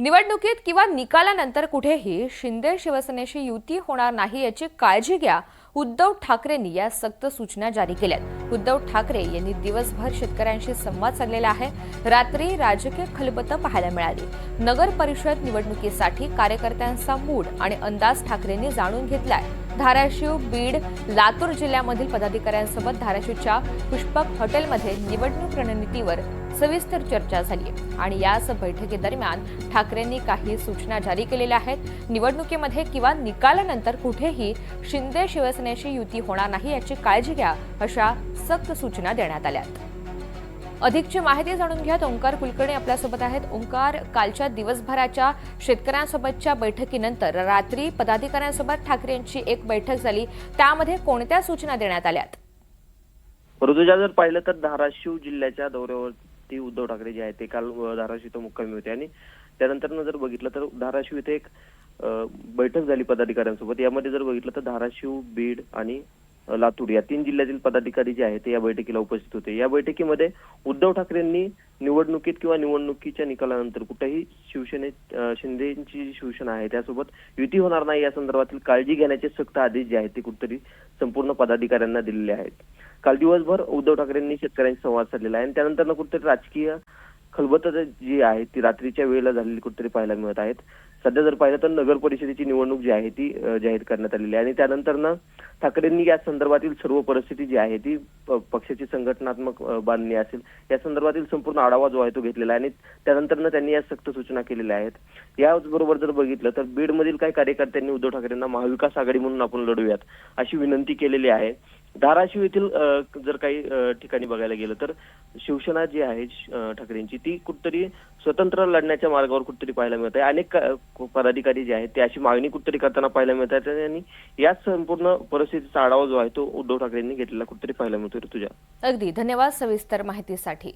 निवडणुकीत किंवा निकालानंतर कुठेही शिंदे शिवसेनेशी युती होणार नाही याची काळजी घ्या. उद्धव ठाकरेंनी या सक्त सूचना जारी केल्यात. उद्धव ठाकरे यांनी दिवसभर शेतकऱ्यांशी संवाद साधलेला आहे. रात्री राजकीय खलबतं पाहायला मिळाली. नगर परिषद निवडणुकीसाठी कार्यकर्त्यांचा मूड आणि अंदाज ठाकरेंनी जाणून घेतलाय. धाराशिव बीड लातूर जिल्ह्यामधील पदाधिकाऱ्यांसोबत धाराशिवच्या पुष्पक हॉटेलमध्ये निवडणूक रणनीतीवर सविस्तर चर्चा झाली आहे. आणि याच बैठकीदरम्यान ठाकरेंनी काही सूचना जारी केलेल्या आहेत. निवडणुकीमध्ये किंवा निकालानंतर कुठेही शिंदे शिवसेनेशी युती होणार नाही याची काळजी घ्या अशा सक्त सूचना देण्यात आल्या अधिकची माहिती जाणून घ्या ओंकार कुलकर्णी आपल्यासोबत आहेत. ओंकार कालच्या दिवसभराच्या शेतकऱ्यांसोबतच्या बैठकीनंतर रात्री पदाधिकाऱ्यांसोबत ठाकरे यांची एक बैठक झाली. त्यामध्ये कोणत्या सूचना देण्यात आल्यात ऋतुजा जर पाहिलं तर धाराशिव जिल्ह्याच्या दौऱ्यावरती उद्धव ठाकरे जे आहेत ते काल धाराशिव इथं मुक्कामी होते. आणि त्यानंतर जर बघितलं तर धाराशिव इथे एक बैठक झाली पदाधिकाऱ्यांसोबत. यामध्ये जर बघितलं तर धाराशिव बीड आणि लातूर या तीन जिल्ह्यातील पदाधिकारी जे आहेत ते या बैठकीला उपस्थित होते. या बैठकीमध्ये उद्धव ठाकरेंनी निवडणुकीत किंवा निवडणुकीच्या निकालानंतर कुठेही शिवसेने शिंदेची जी शिवसेना आहे त्यासोबत युती होणार नाही या संदर्भातील काळजी घेण्याचे सक्त आदेश जे आहेत ते कुठेतरी संपूर्ण पदाधिकाऱ्यांना दिलेले आहेत. काल दिवसभर उद्धव ठाकरेंनी शेतकऱ्यांशी संवाद साधलेला आहे आणि त्यानंतर कुठेतरी राजकीय खलबत जी आहे ती रात्रीच्या वेळेला झालेली कुठेतरी पाहायला मिळत आहेत. सध्या जर पाहिलं तर नगर परिषदेची निवडणूक जी आहे ती जाहीर करण्यात आलेली आहे. आणि त्यानंतर ना ठाकरेंनी या संदर्भातील सर्व परिस्थिती जी आहे ती प- पक्षाची संघटनात्मक बांधणी असेल या संदर्भातील संपूर्ण आढावा जो आहे तो घेतलेला आहे. आणि त्यानंतर त्यांनी या सक्त सूचना केलेल्या आहेत. याचबरोबर जर बघितलं तर बीडमधील काही कार्यकर्त्यांनी उद्धव ठाकरेंना महाविकास आघाडी म्हणून आपण लढूयात अशी विनंती केलेली आहे. धाराशिव येथील जर काही ठिकाणी बघायला गेलं तर शिवसेना जी आहे ठाकरेंची ती कुठतरी स्वतंत्र लढण्याच्या मार्गावर कुठतरी पाहायला मिळत आहे. अनेक पदाधिकारी जे आहेत ते अशी मागणी कुठतरी करताना पाहायला मिळत आहे आणि या संपूर्ण परिस्थितीचा आढावा जो आहे तो उद्धव ठाकरेंनी घेतलेला कुठतरी पाहायला मिळतो तुझ्या. अगदी. धन्यवाद सविस्तर माहितीसाठी.